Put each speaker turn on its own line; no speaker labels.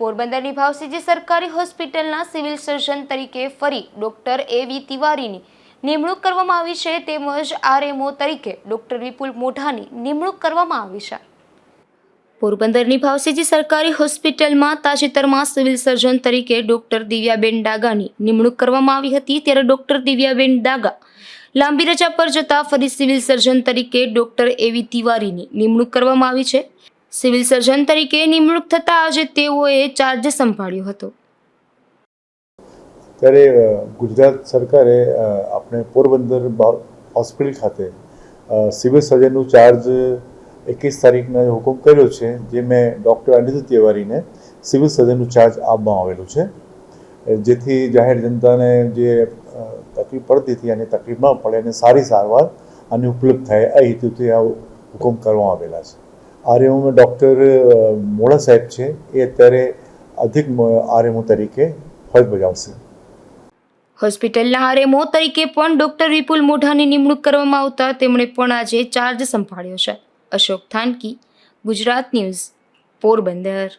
પોરબંદરની ભાવસીજી સરકારી હોસ્પિટલના સિવિલ સર્જન તરીકે ફરી ડોક્ટર એ વી તિવારીની નિમણૂક કરવામાં આવી છે, તેમજ આરએમઓ તરીકે ડોક્ટર વિપુલ મોઢાની નિમણૂક કરવામાં આવી છે. પોરબંદરની ભાવસીજી સરકારી હોસ્પિટલમાં તાજેતરમાં સિવિલ સર્જન તરીકે ડોક્ટર દિવ્યાબેન ડાગાની નિમણૂક કરવામાં આવી હતી, ત્યારે ડોક્ટર દિવ્યાબેન ડાગા લાંબી રજા પર જતા ફરી સિવિલ સર્જન તરીકે ડોક્ટર એવી તિવારીની નિમણૂક કરવામાં આવી છે. સિવિલ સર્જન તરીકે નિમણૂક થતાં આજે તેઓએ ચાર્જ સંભાળ્યો હતો.
ત્યારે ગુજરાત સરકારે આપણે પોરબંદર હોસ્પિટલ ખાતે સિવિલ સર્જનનું ચાર્જ એકવીસ તારીખના હુકમ કર્યો છે, જે મેં ડૉક્ટર અનિરુદ્ધ તિવારીને સિવિલ સર્જનનું ચાર્જ આપવામાં આવેલું છે. જેથી જાહેર જનતાને જે તકલીફ પડતી હતી અને તકલીફ ન પડે અને સારી સારવાર અને ઉપલબ્ધ થાય, આ હેતુથી આ હુકમ કરવામાં આવેલા છે. આરએમઓમાં ડૉક્ટર મોડા સાહેબ છે, એ અત્યારે અધિક આરએમઓ તરીકે ફરજ બજાવશે.
હોસ્પિટલના આરએમઓ તરીકે પણ ડોક્ટર વિપુલ મોઢાની નિમણૂક કરવામાં આવતા તેમણે પણ આજે ચાર્જ સંભાળ્યો છે. અશોક થાનકી, ગુજરાત ન્યૂઝ, પોરબંદર.